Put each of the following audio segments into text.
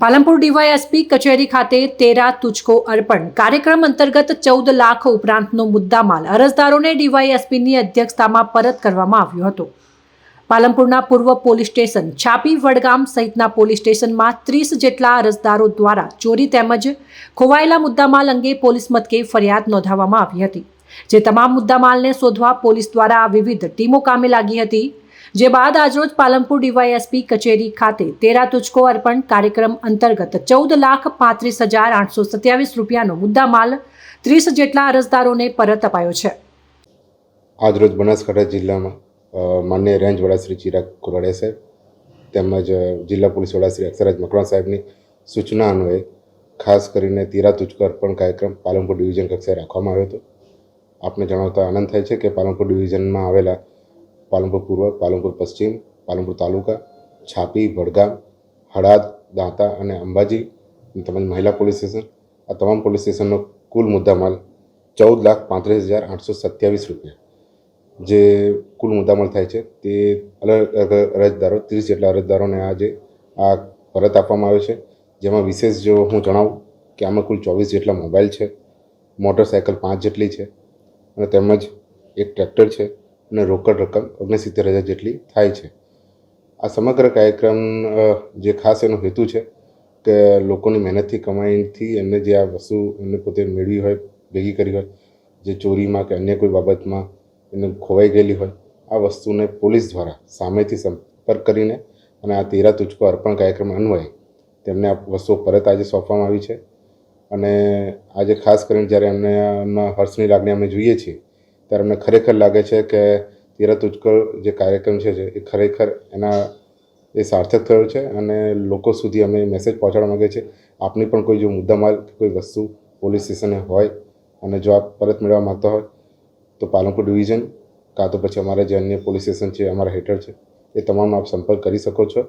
Palanpur DYSP કચેરી ખાતે તેરા તુચકો અર્પણ કાર્યક્રમ અંતર્ગત ચૌદ લાખ ઉપરાંતનો મુદ્દામાલ અરજદારોને ડીવાયએસપીની અધ્યક્ષતામાં પરત કરવામાં આવ્યો હતો. પાલનપુરના પૂર્વ પોલીસ સ્ટેશન છાપી વડગામ સહિતના પોલીસ સ્ટેશનમાં ત્રીસ જેટલા અરજદારો દ્વારા ચોરી તેમજ ખોવાયેલા મુદ્દામાલ અંગે પોલીસ મથકે ફરિયાદ નોંધાવવામાં આવી હતી. જે તમામ મુદ્દામાલને શોધવા પોલીસ દ્વારા વિવિધ ટીમો કામે લાગી હતી. જે બાદ આજરોજ પાલનપુર ડીવાયએસપી કચેરી ખાતે તેરા તુચકો અર્પણ કાર્યક્રમ અંતર્ગત ચૌદ લાખ પાંત્રીસ હજાર આઠસો સત્યાવીસ રૂપિયાનો મુદ્દામાલ ત્રીસ જેટલા અરજદારોને પરત અપાયો છે. આજરોજ બનાસકાંઠા જિલ્લામાં માન્ય રેન્જ વડા શ્રી ચિરાગ કોરડિયા સાહેબ તેમજ જિલ્લા પોલીસ વડા શ્રી અક્ષરાજ મકવાણા સાહેબની સૂચના અન્વયે ખાસ કરીને તીરા તુચકો અર્પણ કાર્યક્રમ પાલનપુર ડિવિઝન કક્ષાએ રાખવામાં આવ્યો હતો. આપને જણાવતા આનંદ થાય છે કે પાલનપુર ડિવિઝનમાં આવેલા પાલનપુર પૂર્વ, પાલનપુર પશ્ચિમ, પાલનપુર તાલુકા, છાપી, વડગામ, હળાદ, દાંતા અને અંબાજી તેમજ મહિલા પોલીસ સ્ટેશન. આ તમામ પોલીસ સ્ટેશનનો કુલ મુદ્દામાલ ચૌદ લાખ પાંત્રીસ હજાર આઠસો સત્યાવીસ રૂપિયા. જે કુલ મુદ્દામાલ થાય છે તે અલગ અલગ અરજદારો, ત્રીસ જેટલા અરજદારોને આજે આ પરત આપવામાં આવે છે. જેમાં વિશેષ જો હું જણાવું કે આમાં કુલ ચોવીસ જેટલા મોબાઈલ છે, મોટરસાયકલ પાંચ જેટલી છે, અને તેમજ એક ટ્રેક્ટર છે. અને રોકડ રકમ ઓગણસિત્તેર હજાર જેટલી થાય છે. આ સમગ્ર કાર્યક્રમ જે ખાસ એનો હેતુ છે કે લોકોની મહેનતથી કમાઈથી એમને જે આ વસ્તુ એમને પોતે મેળવી હોય, ભેગી કરી હોય, જે ચોરીમાં કે અન્ય કોઈ બાબતમાં એને ખોવાઈ ગયેલી હોય, આ વસ્તુને પોલીસ દ્વારા સામેથી સંપર્ક કરીને અને આ તેરા તુચકો અર્પણ કાર્યક્રમ અન્વયે તેમને આ વસ્તુઓ પરત આજે સોંપવામાં આવી છે. અને આજે ખાસ કરીને જ્યારે એમને હર્ષની લાગણી અમે જોઈએ છીએ ત્યારે અમને ખરેખર લાગે છે કે તીરથ ઉચકળ જે કાર્યક્રમ છે એ ખરેખર એના, એ સાર્થક થયો છે અને લોકો સુધી અમે મેસેજ પહોંચાડવા માગે છે. આપની પણ કોઈ જો મુદ્દામાલ કે કોઈ વસ્તુ પોલીસ સ્ટેશને હોય અને જો આપ પરત મેળવવા માગતા હોય, તો પાલનપુર ડિવિઝન કાં તો પછી અમારા જે અન્ય પોલીસ સ્ટેશન છે, અમારા હેઠળ છે, એ તમામ આપ સંપર્ક કરી શકો છો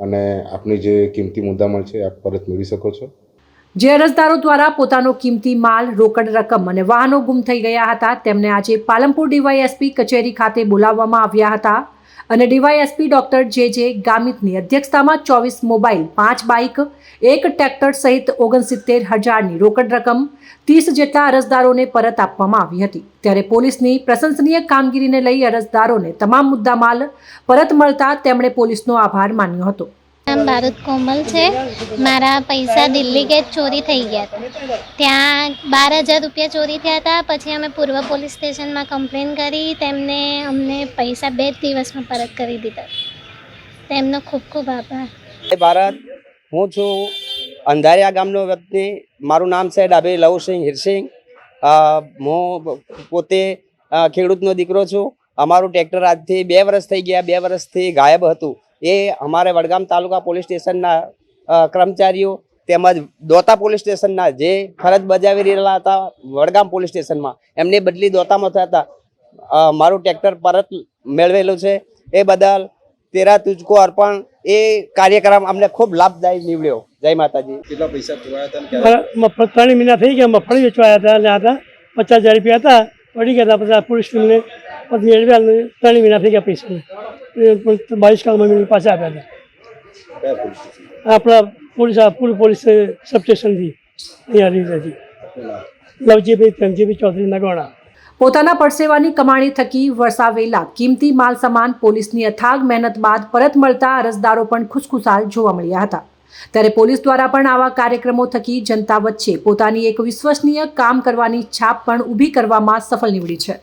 અને આપની જે કિંમતી મુદ્દામાલ છે આપ પરત મેળવી શકો છો. જે અરજદારો દ્વારા પોતાનો કિંમતી માલ, રોકડ રકમ અને વાહનો ગુમ થઈ ગયા હતા, તેમને આજે પાલનપુર ડીવાયએસપી કચેરી ખાતે બોલાવવામાં આવ્યા હતા. અને ડીવાયએસપી ડોક્ટર જે જે ગામિતની અધ્યક્ષતામાં ચોવીસ મોબાઈલ, પાંચ બાઇક, એક ટ્રેક્ટર સહિત ઓગણસિત્તેર હજારની રોકડ રકમ, ત્રીસ જેટલા અરજદારોને પરત આપવામાં આવી હતી. ત્યારે પોલીસની પ્રશંસનીય કામગીરીને લઈ અરજદારોને તમામ મુદ્દામાલ પરત મળતા તેમણે પોલીસનો આભાર માન્યો હતો. નામ ભારત કોમલ છે. મારા પૈસા દિલ્હી ગેટ ચોરી થઈ ગયા હતા. ત્યાં બાર હજાર રૂપિયા ચોરી થયા હતા. પછી અમે પૂર્વ પોલીસ સ્ટેશનમાં કમ્પ્લેન કરી. તેમને અમને પૈસા બે જ દિવસમાં પરત કરી દીધા. તેમનો ખૂબ ખૂબ આભાર. ભારત. હું છું અંધારિયા ગામનો વ્યક્તિ. મારું નામ છે ડાભી લવસિંહ હિરસિંહ. અ, હું પોતે ખેડૂતનો દીકરો છું. અમારું ટ્રેક્ટર આજથી બે વર્ષ થઈ ગયા. બે વર્ષથી ગાયબ હતું. એ અમારે વડગામ તાલુકા પોલીસ સ્ટેશનના કર્મચારીઓ તેમજ દોતા પોલીસ સ્ટેશનના જે ફરજ બજાવી રહેલા હતા વડગામ પોલીસ સ્ટેશનમાં એમની બદલી દોતામાં થયા હતા. મારું ટ્રેક્ટર પરત મેળવેલું છે. એ બદલ તેરા તુજકો અર્પણ. એ કાર્યક્રમ અમને ખૂબ લાભદાયી નીવડ્યો. જય માતાજી. કેટલા પૈસા મફત ત્રણ મહિના થઈ ગયા મફળી વેચવાયા હતા અને હતા. પચાસ હજાર રૂપિયા હતા. પડી ગયા હતા પછી પોલીસ સ્ટેશનને પછી મેળવ્યા ત્રણ મહિના થઈ ગયા પૈસા બાવીસ પાછા આપ્યા હતા. આપણા પોલીસ પૂર્વ પોલીસ સબ સ્ટેશનથી અહીંયા રીતેથી લવજીભાઈ ધનજીભાઈ પોતાના પરસેવાની કમાણી થકી વરસાવેલા કિંમતી માલ સામાન પોલીસની અથાગ મહેનત બાદ પરત મળતા અરજદારો પણ ખુશખુશાલ જોવા મળ્યા હતા. ત્યારે પોલીસ દ્વારા પણ આવા કાર્યક્રમો થકી જનતા વચ્ચે પોતાની એક વિશ્વસનીય કામ કરવાની છાપ પણ ઊભી કરવામાં સફળ નીવડી છે.